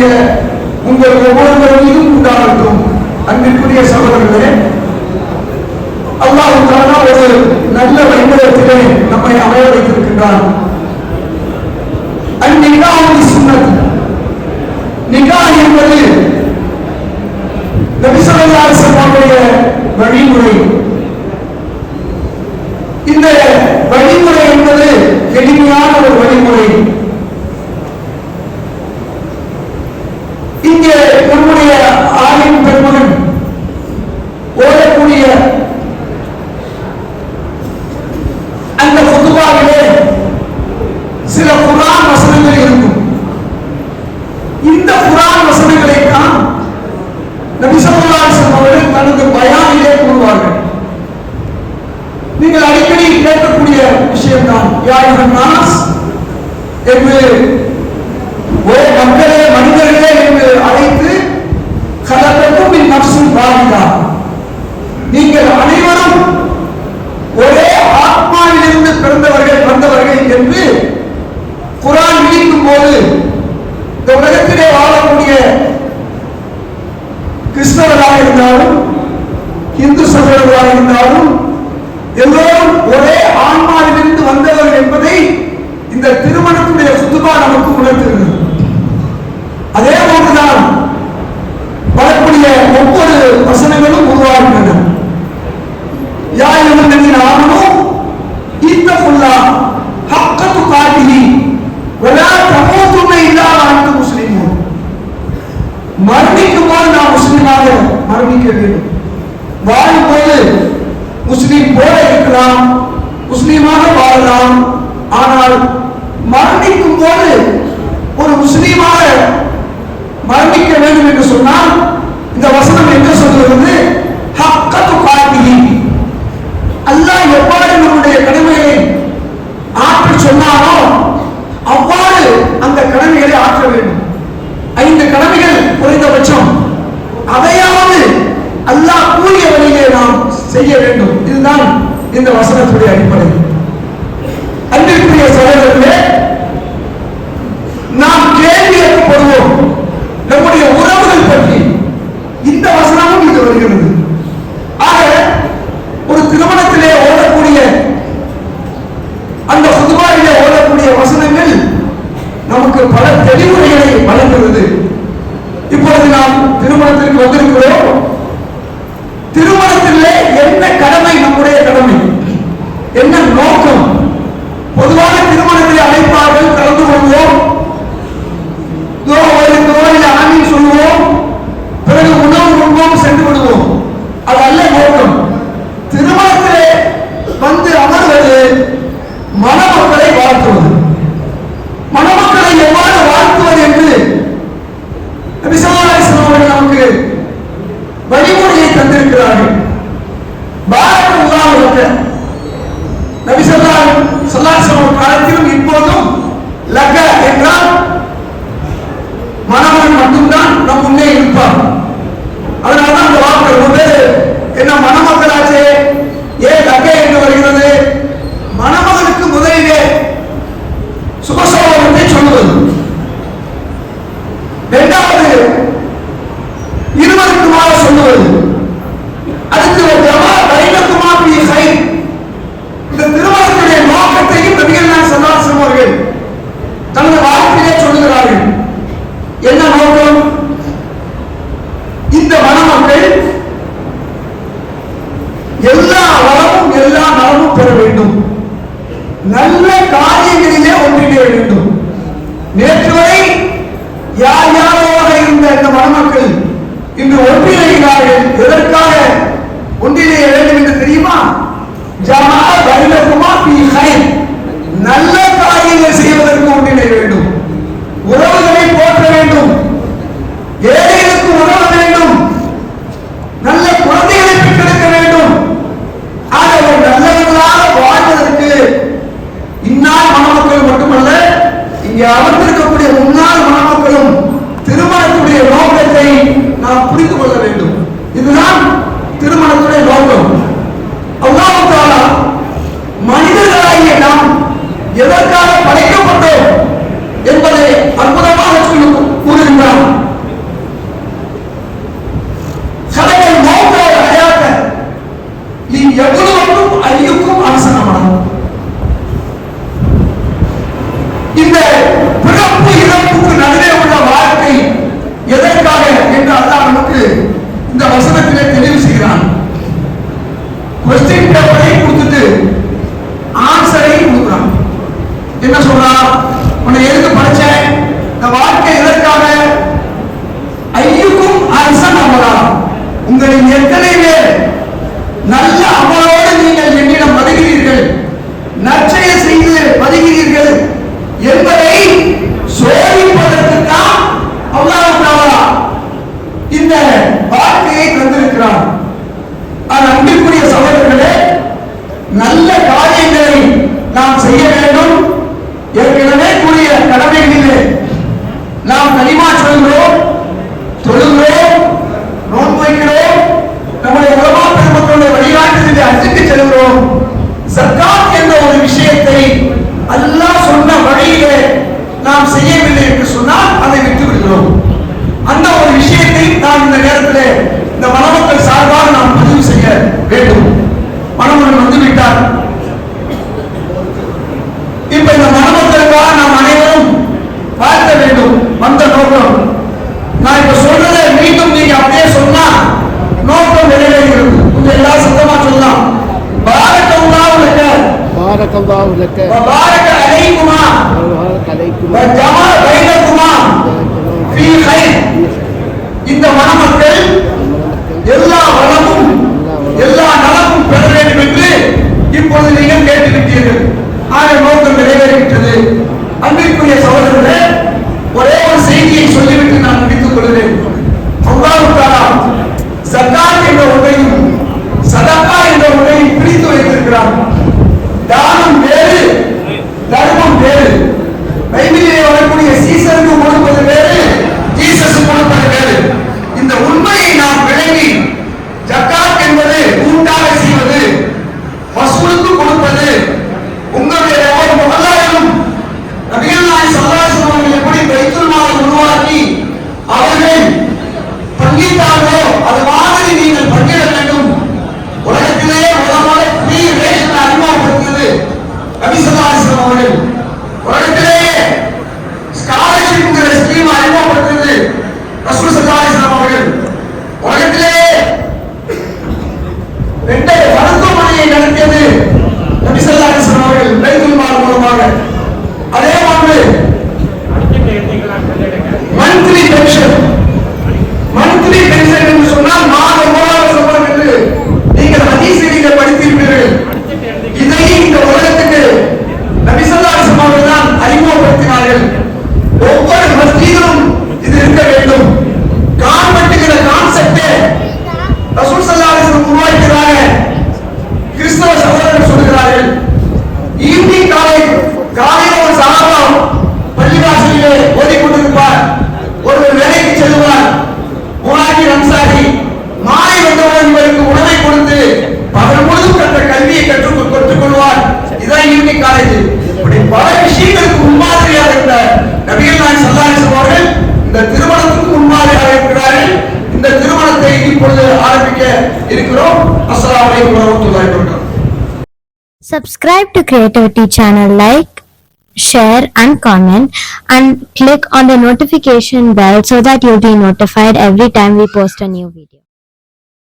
உங்கள் ஒவ்வொருவர் மீதும் உண்டாகட்டும் அன்பிற்குரிய சகோதரர்களே. அல்லாஹ் தாலா ஒரு நல்ல வைபவத்திலே நம்மை அமைய வைத்திருக்கின்றான் அந்நிகாவுடைய சுண்ணத் நிகா என்பது நபிசல்லாஸ் வழிமுறை இந்த வழிமுறை என்பது எளிமையான ஒரு வழிமுறை இங்கே நம்முடைய ஆலிம் பெருமகன் ஓடக்கூடிய அந்த பொதுவாகவே சில குரான் வசனங்கள் இருக்கும் இந்த குரான் வசனங்களை தான் நபிசல்லாசன் அவர்கள் தனது பயானிலே கூறுவார்கள் நீங்கள் அடிக்கடி கேட்கக்கூடிய விஷயம்தான் நாஸ் என்று ஓ மக்களே மனிதர்களே என்று அழைத்து கலக்கட்டும் என் நப்சும் பாதிதா நீங்கள் அனைவரும் ஒரே ஆத்மாவிலிருந்து பிறந்தவர்கள் வந்தவர்கள் என்று குரான் விழிக்கும் போது இந்த உலகத்திலே வாழக்கூடிய கிறிஸ்தவர்களாக இருந்தாலும் இந்து சகோதரர்களாக இருந்தாலும் எல்லோரும் ஒரே ஆன்மா வந்தவர் என்பதை இந்த திருமணத்துடைய சுத்துமா நமக்கு உணர்த்துகிறது அதே போன்றுதான் வரக்கூடிய ஒவ்வொரு வசனங்களும் உருவாகின்றன. யாரும் நபியின் இந்த புல்லா ஹக்கத்து காட்டிலி வலா தமோத்துமை இல்லாத அனைத்து முஸ்லிமும் மரணிக்கும் போது நாம் முஸ்லீமாக மரணிக்க வேண்டும். வாழும் போது முஸ்லீம் போல இருக்கலாம். முஸ்லீமாக வாழலாம். ஆனால் மரணிக்கும் போது ஒரு முஸ்லீமாக மரணிக்க வேண்டும் என்று சொன்னால் இந்த வசனம் என்ன சொல்கிறது? இந்த வசனத்துடைய அடிப்படை. அன்பிற்குரிய சகோதரர்களே நாம் கேள்வி கேட்கப்படுவோம் நம்முடைய உறவுகள் பற்றி. இந்த வசனமும் இது வருகிறது. ஆக ஒரு திருமணத்திலே ஓடக்கூடிய அந்த புதுவாரிலே ஓடக்கூடிய வசனங்கள் நமக்கு பல தெளிவுரைகளை வழங்குகிறது. இப்பொழுது நாம் திருமணத்திற்கு வந்திருக்கிறோம். திருமணத்திலே என்ன கடமை? நம்முடைய கடமை. என்ன நோக்கம்? பொதுவான திருமணத்தை அழைப்பார்கள் எல்லா நலமும் பெற வேண்டும். நல்ல காரியங்களிலே ஒன்றிட வேண்டும். நேற்று வரை யார் யாரோட இருந்த இந்த மணமக்கள் இன்று ஒன்றிணைகிறார்கள். எதற்காக ஒன்றிணைய வேண்டும் என்று தெரியுமா? ஜமா பரிலகுமா பி ஹை ಯಾವ್ದ್ರ believe in it. ಜಗಾ இருக்கிறோம் Subscribe to Creativity channel, like, share and comment and click on the notification bell so that you'll be notified every time we post a new video.